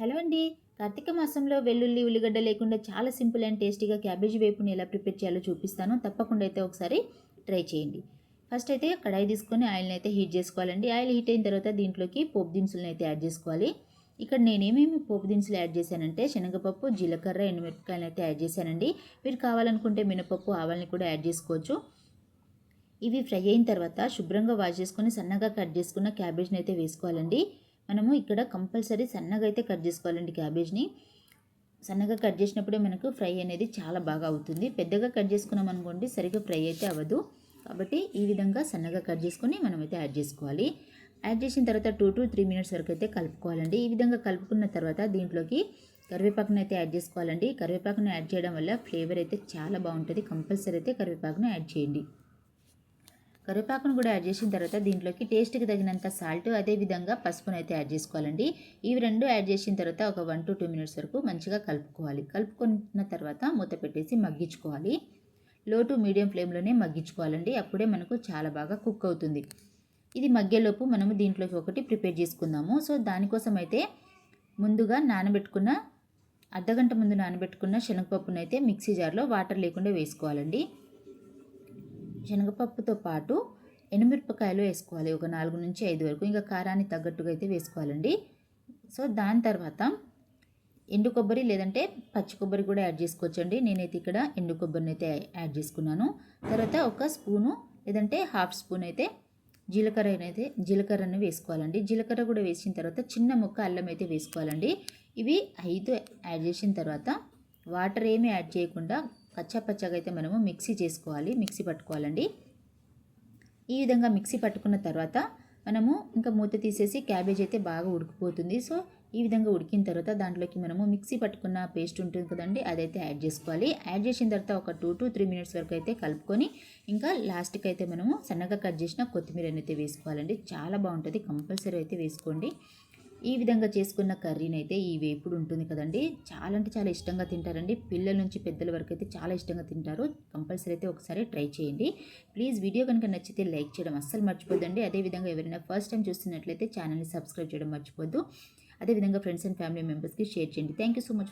Hello అండి. కార్తీక మాసంలో వెల్లుల్లి ఉల్లిగడ్డ లేకుండా చాలా సింపుల్ అండ్ టేస్టీగా క్యాబేజీ వేపుని ఎలా ప్రిపేర్ చేయాలో చూపిస్తాను. తప్పకుండా అయితే ఒకసారి ట్రై చేయండి. ఫస్ట్ అయితే కడాయి తీసుకొని ఆయిల్ని అయితే హీట్ చేసుకోవాలండి. ఆయిల్ హీట్ అయిన తర్వాత దీంట్లోకి పోపు దినుసులను అయితే యాడ్ చేసుకోవాలి. ఇక్కడ నేనేమేమి పోపు దినుసులు యాడ్ చేశానంటే శనగపప్పు జీలకర్ర ఎండుమిరపకాయలు అయితే యాడ్ చేశానండి. మీరు కావాలనుకుంటే మినపప్పు ఆవాలని కూడా యాడ్ చేసుకోవచ్చు. ఇవి ఫ్రై అయిన తర్వాత శుభ్రంగా వాష్ చేసుకొని సన్నగా కట్ చేసుకున్న క్యాబేజ్ని అయితే వేసుకోవాలండి. మనము ఇక్కడ కంపల్సరీ సన్నగా అయితే కట్ చేసుకోవాలండి క్యాబేజ్ని. సన్నగా కట్ చేసినప్పుడే మనకు ఫ్రై అనేది చాలా బాగా అవుతుంది. పెద్దగా కట్ చేసుకున్నాం అనుకోండి సరిగ్గా ఫ్రై అయితే అవ్వదు. కాబట్టి ఈ విధంగా సన్నగా కట్ చేసుకొని మనమైతే యాడ్ చేసుకోవాలి. యాడ్ చేసిన తర్వాత టూ టు త్రీ మినిట్స్ వరకు అయితే కలుపుకోవాలండి. ఈ విధంగా కలుపుకున్న తర్వాత దీంట్లోకి కరివేపాకును అయితే యాడ్ చేసుకోవాలండి. కరివేపాకును యాడ్ చేయడం వల్ల ఫ్లేవర్ అయితే చాలా బాగుంటుంది. కంపల్సరీ అయితే కరివేపాకును యాడ్ చేయండి. కరివేపాకును కూడా యాడ్ చేసిన తర్వాత దీంట్లోకి టేస్ట్కి తగినంత సాల్ట్ అదేవిధంగా పసుపును అయితే యాడ్ చేసుకోవాలండి. ఇవి రెండు యాడ్ చేసిన తర్వాత ఒక వన్ టు టూ మినిట్స్ వరకు మంచిగా కలుపుకోవాలి. కలుపుకున్న తర్వాత మూత పెట్టేసి మగ్గించుకోవాలి. లో టు మీడియం ఫ్లేమ్లోనే మగ్గించుకోవాలండి. అప్పుడే మనకు చాలా బాగా కుక్ అవుతుంది. ఇది మగ్గేలోపు మనము దీంట్లోకి ఒకటి ప్రిపేర్ చేసుకుందాము. సో దానికోసం అయితే ముందుగా నానబెట్టుకున్న అర్ధగంట ముందు నానబెట్టుకున్న శనగపప్పునైతే మిక్సీ జార్లో వాటర్ లేకుండా వేసుకోవాలండి. శనగపప్పుతో పాటు ఎండుమిరపకాయలు వేసుకోవాలి. ఒక నాలుగు నుంచి ఐదు వరకు. ఇంకా కారాన్ని తగ్గట్టుగా అయితే వేసుకోవాలండి. సో దాని తర్వాత ఎండు కొబ్బరి లేదంటే పచ్చి కొబ్బరి కూడా యాడ్ చేసుకోవచ్చండి. నేనైతే ఇక్కడ ఎండు కొబ్బరిని అయితే యాడ్ చేసుకున్నాను. తర్వాత ఒక స్పూను లేదంటే హాఫ్ స్పూన్ అయితే జీలకర్ర అయితే జీలకర్రను వేసుకోవాలండి. జీలకర్ర కూడా వేసిన తర్వాత చిన్న ముక్క అల్లం అయితే వేసుకోవాలండి. ఇవి ఐదు యాడ్ చేసిన తర్వాత వాటర్ ఏమీ యాడ్ చేయకుండా కచ్చా పచ్చగా అయితే మనము మిక్సీ చేసుకోవాలి మిక్సీ పట్టుకోవాలండి. ఈ విధంగా మిక్సీ పట్టుకున్న తర్వాత మనము ఇంకా మూత తీసేసి క్యాబేజ్ అయితే బాగా ఉడికిపోతుంది. సో ఈ విధంగా ఉడికిన తర్వాత దాంట్లోకి మనము మిక్సీ పట్టుకున్న పేస్ట్ ఉంటుంది కదండి అదైతే యాడ్ చేసుకోవాలి. యాడ్ చేసిన తర్వాత ఒక టూ టు త్రీ మినిట్స్ వరకు అయితే కలుపుకొని ఇంకా లాస్ట్కి అయితే మనము సన్నగా కట్ చేసిన కొత్తిమీర అయితే వేసుకోవాలండి. చాలా బాగుంటుంది కంపల్సరీ అయితే వేసుకోండి. ఈ విధంగా చేసుకున్న కర్రీని అయితే ఈ వేపుడు ఉంటుంది కదండి. చాలా అంటే చాలా ఇష్టంగా తింటారండి. పిల్లల నుంచి పెద్దల వరకు అయితే చాలా ఇష్టంగా తింటారు. కంపల్సరీ అయితే ఒకసారి ట్రై చేయండి. ప్లీజ్ వీడియో కనుక నచ్చితే లైక్ చేయడం అస్సలు మర్చిపోద్దండి. అదేవిధంగా ఎవరైనా ఫస్ట్ టైం చూస్తున్నట్లయితే ఛానల్ని సబ్స్క్రైబ్ చేయడం మర్చిపోద్దు. అదేవిధంగా ఫ్రెండ్స్ అండ్ ఫ్యామిలీ మెంబర్స్కి షేర్ చేయండి. Thank you so much.